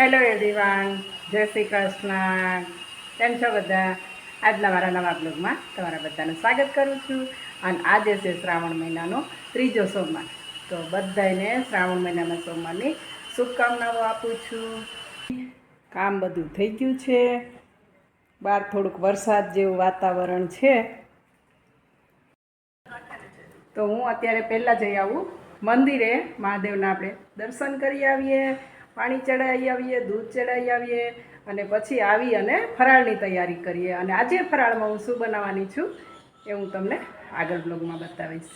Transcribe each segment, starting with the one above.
Hello everyone જય શ્રી કૃષ્ણ. કેમ છો બધા? આજના મારા નવા બ્લોગમાં તમારા બધાનું સ્વાગત કરું છું. અને આજે છે શ્રાવણ મહિનાનો ત્રીજો સોમવાર. તો બધાને શ્રાવણ મહિનાના સોમવારની શુભકામનાઓ આપું છું. કામ બધું થઈ ગયું છે. બહાર થોડુંક વરસાદ જેવું વાતાવરણ છે. તો હું અત્યારે પહેલાં જઈ આવું મંદિરે. મહાદેવના આપણે દર્શન કરી આવીએ. પાણી ચડાવી આવીએ, દૂધ ચડાવી આવીએ અને પછી આવી અને ફરાળની તૈયારી કરીએ. અને આજે ફરાળમાં હું શું બનાવવાની છું એ હું તમને આગળ બ્લોગમાં બતાવીશ.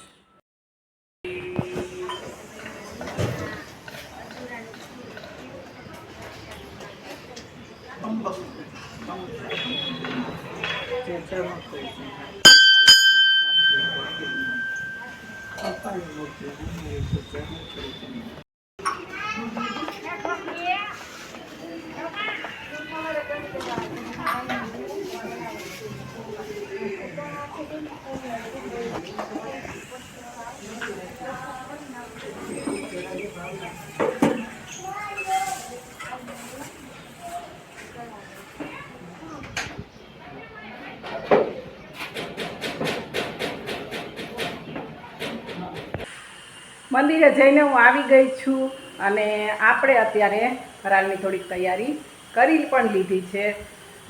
મંદિરે જઈને હું આવી ગઈ છું અને આપણે અત્યારે ફરાળની થોડીક તૈયારી કરી પણ લીધી છે.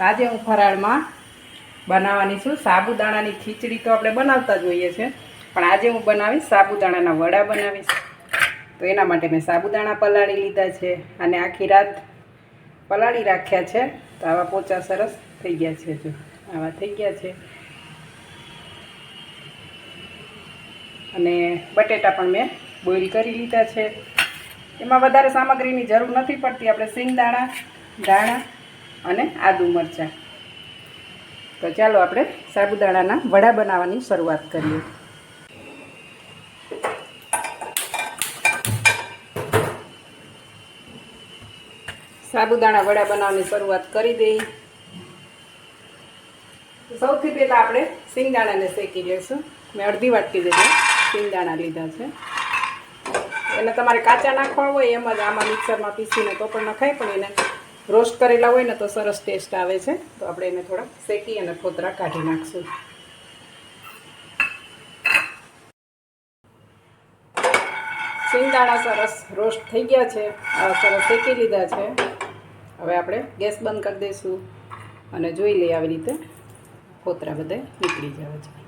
આજે હું ફરાળમાં બનાવવાની છું. સાબુદાણાની ખીચડી તો આપણે બનાવતા જ હોઈએ છીએ. પણ આજે હું બનાવીશ સાબુદાણાના વડા બનાવીશ. તો એના માટે મેં સાબુદાણા પલાળી લીધા છે અને આખી રાત પલાળી રાખ્યા છે. તો આવા પોચા સરસ થઈ ગયા છે જો. આવા થઈ ગયા છે. અને બટેટા પણ મેં બોઇલ કરી લીધા છે. એમાં વધારે સામગ્રીની જરૂર નથી પડતી. આપણે સિંગદાણા દાણા અને આદુ મરચાં. તો ચાલો આપણે સાબુદાણાના વડા બનાવવાની શરૂઆત કરીએ. સાબુદાણા વડા બનાવવાની શરૂઆત કરી દઈ. સૌથી પહેલાં આપણે સિંગદાણાને શેકી લઈશું. મેં અડધી વાટકી જેટલા સિંગદાણા લીધા છે. એને તમારે કાચા નાખવા હોય એમ જ આમાં મિક્સરમાં પીસીને તો પણ નખાય પણ એને રોસ્ટ કરેલા હોય ને તો સરસ ટેસ્ટ આવે છે. તો આપણે એને થોડા શેકી અને ફોતરા કાઢી નાખશું. સિંગદાણા સરસ રોસ્ટ થઈ ગયા છે. સરસ શેકી લીધા છે. હવે આપણે ગેસ બંધ કરી દઈશું અને જોઈ લઈએ આવી રીતે ફોતરા બધા નીકળી જાય છે.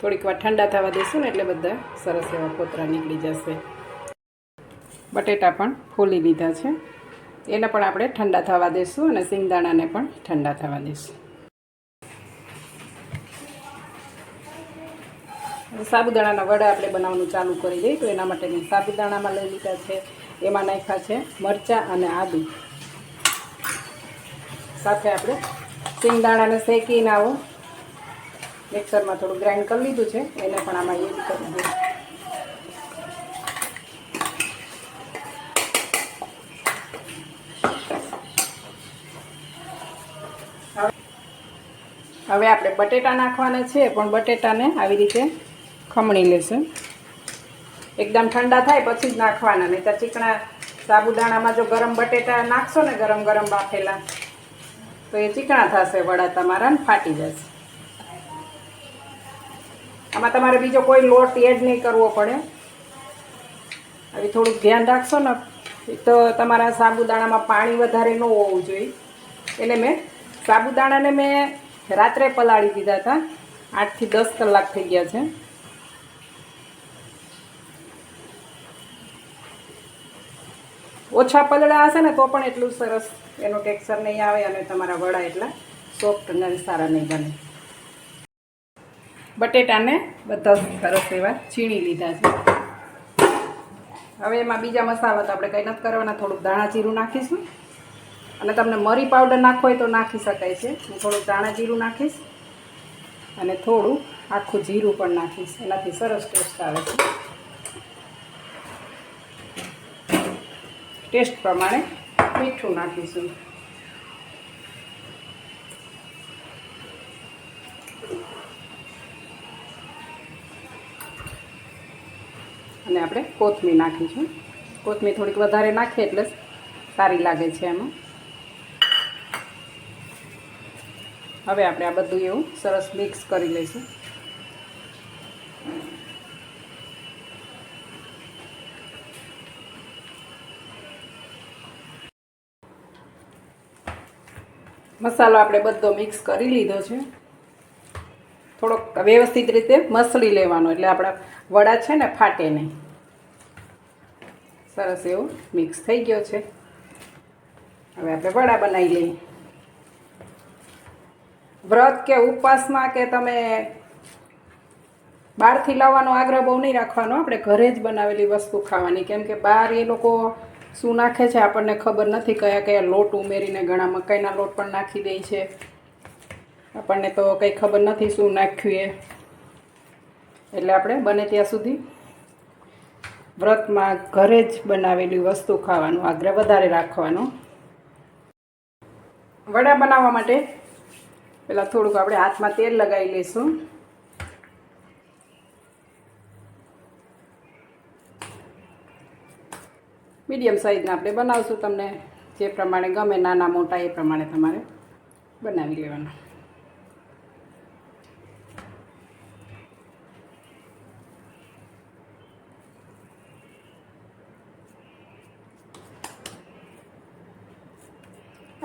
થોડીક વાર ઠંડા થવા દઈશું ને એટલે બધા સરસ એવા કોતરા નીકળી જશે. બટેટા પણ ફોલી લીધા છે. એને પણ આપણે ઠંડા થવા દઈશું અને સિંગદાણાને પણ ઠંડા થવા દઈશું સાબુદાણાના વડા આપણે બનાવવાનું ચાલુ કરી દઈએ તો એના માટે મેં સાબુદાણામાં લઈ લીધા છે. એમાં નાખ્યા છે મરચાં અને આદુ. સાથે આપણે સિંગદાણાને શેકીને આવો. મિક્સરમાં થોડું ગ્રાઇન્ડ કરી લીધું છે, એને પણ આમાં એડ કરી દઈએ. હવે આપણે બટેટા નાખવાના છે, પણ બટેટાને આવી રીતે ખમણી લેશું. એકદમ ઠંડા થાય પછી જ નાખવાના નહીં તો ચીકણા સાબુદાણામાં જો ગરમ બટેટા નાખશો ને ગરમ ગરમ બાફેલા, તો એ ચીકણા થશે, વડા તમારા ફાટી જશે. આમાં તમારે બીજો કોઈ લોટ એડ નહીં કરવો પડે. હવે થોડુંક ધ્યાન રાખશો ને, તો તમારા સાબુદાણામાં પાણી વધારે ન હોવું જોઈએ. એટલે મેં સાબુદાણાને મેં રાત્રે પલાળી દીધા હતા. આઠથી દસ કલાક થઈ ગયા છે. ઓછા પલળા હશે ને તો પણ એટલું સરસ એનું ટેક્સચર નહીં આવે અને તમારા વડા એટલા સોફ્ટ અને સારા નહીં બને. બટેટાને બધા સરસ એવા છીણી લીધા છે. હવે એમાં બીજા મસાલા તો આપણે કંઈ નથી કરવાના, થોડુંક ધાણા જીરું નાખીશું. અને તમને મરી પાવડર નાખવો હોય તો નાખી શકાય છે. હું થોડુંક ધાણા જીરું નાખીશ અને થોડું આખું જીરું પણ નાખીશ. એનાથી સરસ ટેસ્ટ આવે છે. ટેસ્ટ પ્રમાણે મીઠું નાખીશું. અને આપણે કોથમીર નાખીશું. કોથમીર થોડીક વધારે નાખીએ એટલે સારી લાગે છે એમાં. હવે આપણે આ બધું એવું સરસ મિક્સ કરી લઈશું. મસાલો આપણે બધો મિક્સ કરી લીધો છે. થોડોક વ્યવસ્થિત રીતે મસળી લેવાનો, એટલે આપણા વડા છે ને ફાટે નહીં. સરસ એવું મિક્સ થઈ ગયો છે. હવે આપણે વડા બનાવી લઈએ. વ્રત કે ઉપવાસમાં કે તમે બહારથી લાવવાનો આગ્રહ બહુ નહીં રાખવાનો, આપણે ઘરે જ બનાવેલી વસ્તુ ખાવાની. કેમ કે બહાર એ લોકો શું નાખે છે આપણને ખબર નથી કયા કયા લોટ ઉમેરીને ઘણા મકાઈના લોટ પણ નાખી દે છે. આપણને તો કંઈ ખબર નથી શું નાખ્યું એ. એટલે આપણે બને ત્યાં સુધી વ્રતમાં ઘરે જ બનાવેલી વસ્તુ ખાવાનું, આગ્રહ વધારે રાખવાનો. વડા બનાવવા માટે પહેલાં થોડુંક આપણે હાથમાં તેલ લગાવી લઈશું. મીડિયમ સાઈઝના આપણે બનાવશું તમને. જે પ્રમાણે ગમે, નાના, મોટા, એ પ્રમાણે તમારે બનાવી લેવાના.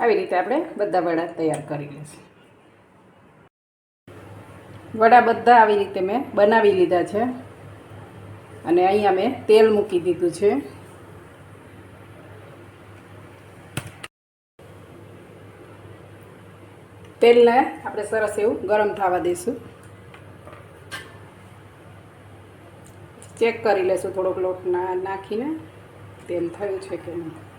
આવી રીતે આપણે બધા વડા તૈયાર કરી લઈશું વડા બધા આવી રીતે મેં બનાવી લીધા છે. અને અહીંયા મેં તેલ મૂકી દીધું છે. તેલને આપણે સરસ એવું ગરમ થવા દઈશું. ચેક કરી લેશું થોડોક લોટ નાખીને તેલ થયું છે કે નહીં.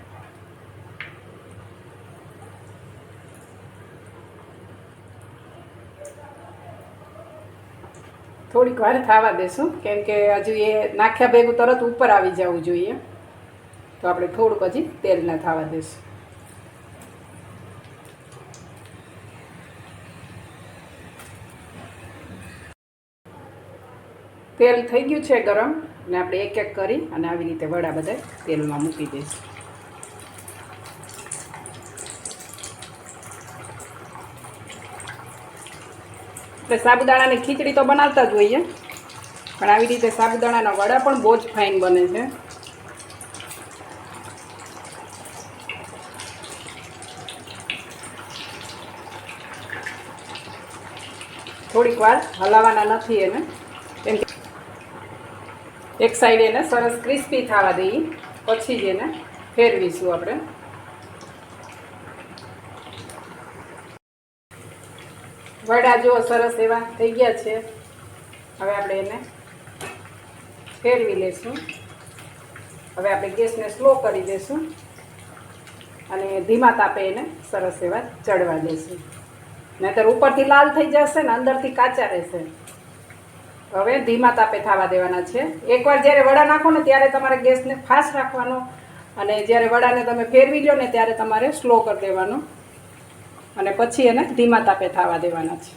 થોડીક વાર થવા દેશું. કેમ કે હજુ એ નાખ્યા ભેગું તરત ઉપર આવી જવું જોઈએ. તો આપણે થોડુંક હજી તેલ ના થવા દઈશું તેલ થઈ ગયું છે ગરમ. અને આપણે એક એક કરી અને આવી રીતે વડા બધા તેલમાં મૂકી દઈશું આપણે સાબુદાણાની ખીચડી તો બનાવતા જ હોઈએ. પણ આવી રીતે સાબુદાણાના વડા પણ બહુ જ ફાઇન બને છે. થોડીક વાર હલાવવાના નથી એને. કેમ કે એક સાઈડ એને સરસ ક્રિસ્પી થવા દઈએ. પછી જ એને ફેરવીશું આપણે. વડા જો સરસ એવા થઈ ગયા છે. હવે આપણે એને ફેરવી લઈશું. હવે આપણે ગેસને સ્લો કરી દઈશું અને ધીમા તાપે એને સરસ એવા ચડવા દઈશું. નહીંતર ઉપરથી લાલ થઈ જશે ને અંદરથી કાચા રહેશે. હવે ધીમા તાપે થવા દેવાના છે. એકવાર જ્યારે વડા નાખો ને ત્યારે તમારે ગેસને ફાસ્ટ રાખવાનો અને જ્યારે વડાને તમે ફેરવી લો ને ત્યારે તમારે સ્લો કરી દેવાનો. અને પછી એને ધીમા તાપે થવા દેવાના છે.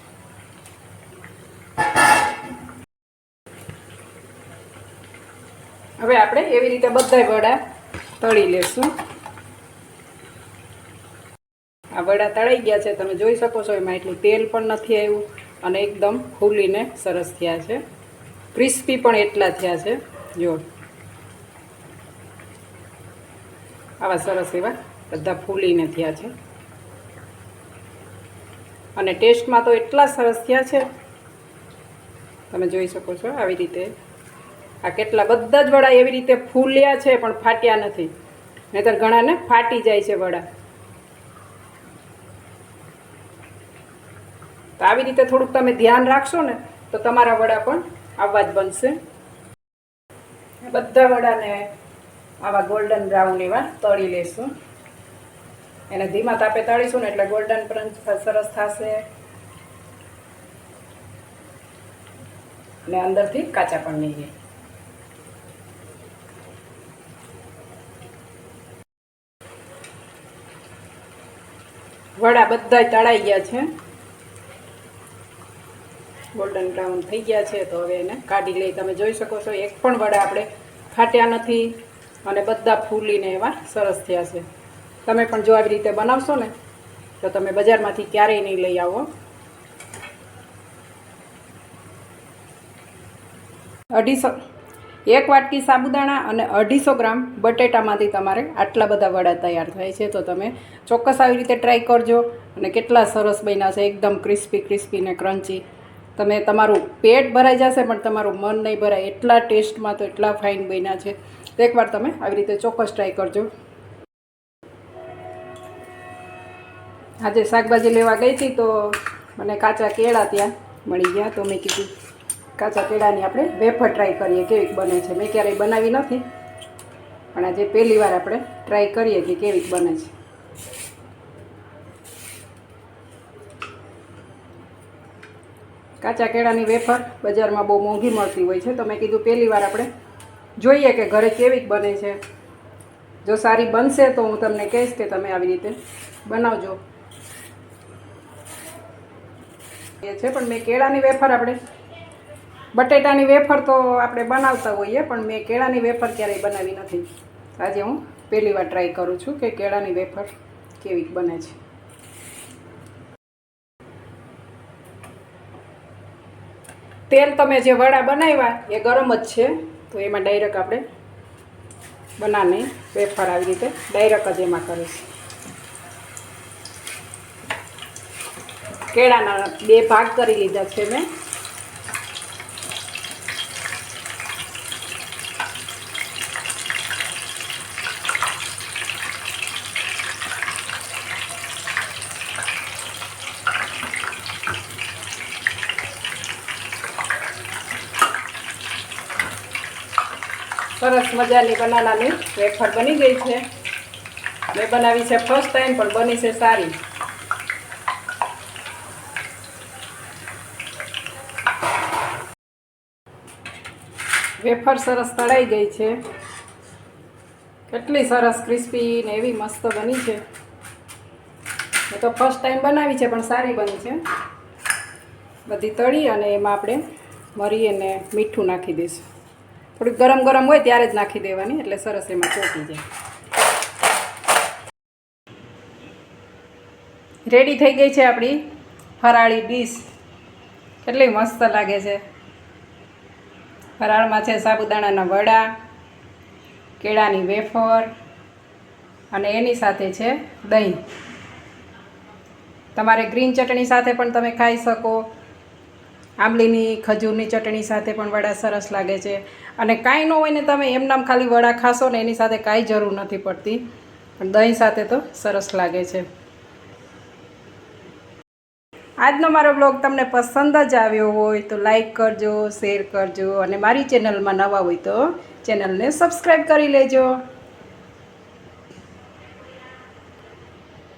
હવે આપણે એવી રીતે બધા વડા તળી લેશું. આ વડા તળાઈ ગયા છે, તમે જોઈ શકો છો, એમાં એટલું તેલ પણ નથી આવ્યું અને એકદમ ફૂલીને સરસ થયા છે. ક્રિસ્પી પણ એટલા થયા છે, જો. આવા સરસ એવા બધા ફૂલીને થયા છે. અને ટેસ્ટમાં તો એટલા સરસ થયા છે. તમે જોઈ શકો છો આવી રીતે. આ કેટલા બધા જ વડા એવી રીતે ફૂલ્યા છે, પણ ફાટ્યા નથી. નહીતર ઘણાને ફાટી જાય છે વડા. તો આવી રીતે થોડુંક તમે ધ્યાન રાખશો ને, તો તમારા વડા પણ આવવા જ બનશે. બધા વડાને આવા ગોલ્ડન બ્રાઉન એવા તળી લેશું. એને ધીમા તાપે તળીશું ને એટલે ગોલ્ડન પણ સરસ થશે. ને અંદરથી કાચા પણ નહીં વડા બધા તળાઈ ગયા છે. ગોલ્ડન બ્રાઉન થઈ ગયા છે, તો હવે એને કાઢી લઈ. તમે જોઈ શકો છો, એક પણ વડા આપણે ફાટ્યા નથી અને બધા ફૂલીને એવા સરસ થયા છે. તમે પણ જો આવી રીતે બનાવશો ને, તો તમે બજારમાંથી ક્યારેય નહીં લઈ આવો. અઢીસો, એક વાટકી સાબુદાણા અને અઢીસો ગ્રામ બટેટામાંથી તમારે આટલા બધા વડા તૈયાર થાય છે. તો તમે ચોક્કસ આવી રીતે ટ્રાય કરજો અને કેટલા સરસ બન્યા છે, એકદમ ક્રિસ્પી ક્રિસ્પી ને ક્રન્ચી તમે તમારું પેટ ભરાઈ જશે, પણ તમારું મન નહીં ભરાય. એટલા ટેસ્ટમાં તો એટલા ફાઇન બન્યા છે. તો એકવાર તમે આવી રીતે ચોક્કસ ટ્રાય કરજો. આજે શાકભાજી લેવા ગઈ હતી તો મને કાચા કેળા ત્યાં મળી ગયા તો મેં કીધું, કાચા કેળાની આપણે વેફર ટ્રાય કરીએ, કેવીક બને છે. મેં ક્યારેય બનાવી નથી, પણ આજે પહેલી વાર આપણે ટ્રાય કરીએ કે કેવીક બને છે. કાચા કેળાની વેફર બજારમાં બહુ મોંઘી મળતી હોય છે, તો મેં કીધું પહેલી વાર આપણે જોઈએ કે ઘરે કેવીક બને છે. જો સારી બનશે તો હું તમને કહીશ કે તમે આવી રીતે બનાવજો. એ છે પણ મેં કેળાની વેફર આપણે બટેટાની વેફર તો આપણે બનાવતા હોઈએ, પણ મેં કેળાની વેફર ક્યારેય બનાવી નથી. આજે હું પહેલી વાર ટ્રાય કરું છું કે કેળાની વેફર કેવી બને છે. તેલ તમે જે વડા બનાવ્યા, એ ગરમ જ છે, તો એમાં ડાયરેક્ટ આપણે બનાને વેફર આવી રીતે ડાયરેક્ટ જ એમાં કરીશ. કેળાના બે ભાગ કરી લીધા છે મેં. સરસ મજાની બનાનાની વેફર બની ગઈ છે. મેં બનાવી છે ફર્સ્ટ ટાઈમ પણ બની છે સારી. વેફર સરસ તળાઈ ગઈ છે. કેટલી સરસ ક્રિસ્પી ને એવી મસ્ત બની છે. મેં તો ફર્સ્ટ ટાઈમ બનાવી છે, પણ સારી બની છે. બધી તળી અને એમાં આપણે મરી અને મીઠું નાખી દઈશું. થોડીક ગરમ ગરમ હોય ત્યારે જ નાખી દેવાની, એટલે સરસ એમાં ચોટી જાય. રેડી થઈ ગઈ છે આપણી ફરાળી ડીશ કેટલી મસ્ત લાગે છે. ફરાળમાં છે સાબુદાણાના વડા, કેળાની વેફર અને એની સાથે છે દહીં. તમારે ગ્રીન ચટણી સાથે પણ તમે ખાઈ શકો. આંબલીની, ખજૂરની ચટણી સાથે પણ વડા સરસ લાગે છે. અને કાંઈ ન હોય ને તમે એમનામ ખાલી વડા ખાશો ને એની સાથે કાંઈ જરૂર નથી પડતી. પણ દહીં સાથે તો સરસ લાગે છે. આજનો મારો બ્લોગ તમને પસંદ જ આવ્યો હોય તો લાઈક કરજો શેર કરજો અને મારી ચેનલમાં નવા હોય તો ચેનલને સબસ્ક્રાઈબ કરી લેજો.